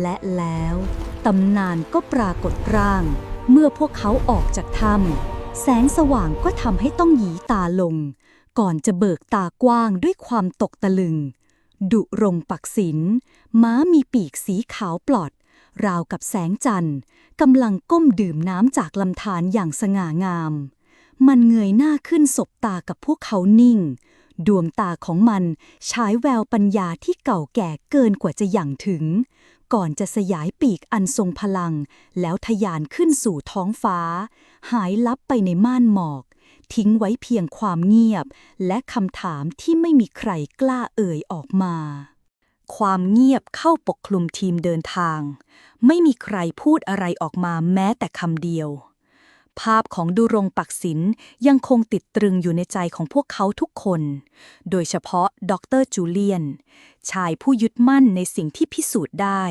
และแล้วตำนานก็ปรากฏร่าง เมื่อพวกเขาออกจากถ้ำแสงสว่างก็ทำให้ต้องหยีตาลง ก่อนจะเบิกตากว้างด้วยความตกตะลึง ดุรงปักศิลม้ามีปีกสีขาวปลอด ราวกับแสงจันทร์กำลังก้มดื่มน้ำจากลำธารอย่างสง่างาม มันเงยหน้าขึ้นสบตากับพวกเขานิ่ง ดวงตาของมันฉายแววปัญญาที่เก่าแก่เกินกว่าจะหยั่งถึง ก่อนจะสยายปีกอันทรงพลัง แล้วทะยานขึ้นสู่ท้องฟ้า หายลับไปในม่านหมอก ทิ้งไว้เพียงความเงียบ และคำถามที่ไม่มีใครกล้าเอ่ยออกมา ความเงียบเข้าปกคลุมทีมเดินทาง ไม่มีใครพูดอะไรออกมาแม้แต่คำเดียว ภาพของดูรงปักศิลยังคงติดตรึงอยู่ในใจของพวกเขาทุกคน โดยเฉพาะดรจูเลียน ชายผู้ยึดมั่นในสิ่งที่พิสูจน์ได้